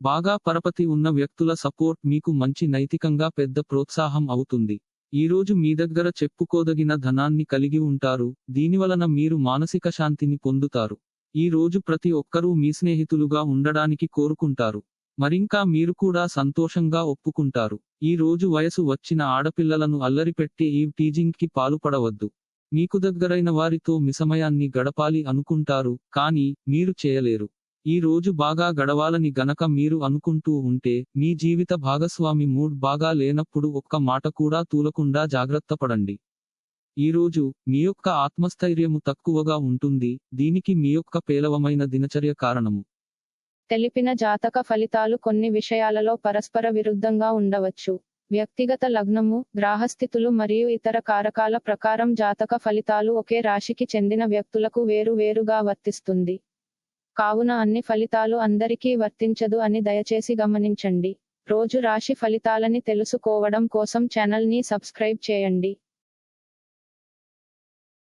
బాగా పరపతి ఉన్న వ్యక్తుల సపోర్ట్ మీకు మంచి నైతికంగా పెద్ద ప్రోత్సాహం అవుతుంది. ఈరోజు మీ దగ్గర చెప్పుకోదగిన ధనాన్ని కలిగి ఉంటారు దీనివలన మీరు మానసిక శాంతిని పొందుతారు. ఈ రోజు ప్రతి ఒక్కరూ మీ స్నేహితులుగా ఉండడానికి కోరుకుంటారు. మరింకా మీరు కూడా సంతోషంగా ఒప్పుకుంటారు. ఈ రోజు వయసు వచ్చిన ఆడపిల్లలను అల్లరిపెట్టి ఈ టీజింగ్కి పాలుపడవద్దు. మీకు దగ్గరైన వారితో మిసమయాన్ని గడపాలి అనుకుంటారు కానీ మీరు చేయలేరు. ఈ రోజు బాగా గడవాలని గనక మీరు అనుకుంటూ ఉంటే మీ జీవిత భాగస్వామి మూడ్ బాగా లేనప్పుడు ఒక్క మాట కూడా తూలకుండా జాగ్రత్త పడండి. ఈ రోజు మీ యొక్క ఆత్మస్థైర్యము తక్కువగా ఉంటుంది దీనికి మీ యొక్క పేలవమైన దినచర్య కారణము. తెలిపిన జాతక ఫలితాలు కొన్ని విషయాలలో పరస్పర విరుద్ధంగా ఉండవచ్చు. వ్యక్తిగత లగ్నము గ్రాహస్థితులు మరియు ఇతర కారకాల ప్రకారం జాతక ఫలితాలు ఒకే రాశికి చెందిన వ్యక్తులకు వేరు వేరుగా వర్తిస్తుంది. కావున అన్ని ఫలితాలు అందరికీ వర్తించదు అని దయచేసి గమనించండి. రోజు రాశి ఫలితాలని తెలుసుకోవడం కోసం ఛానల్ని సబ్స్క్రైబ్ చేయండి.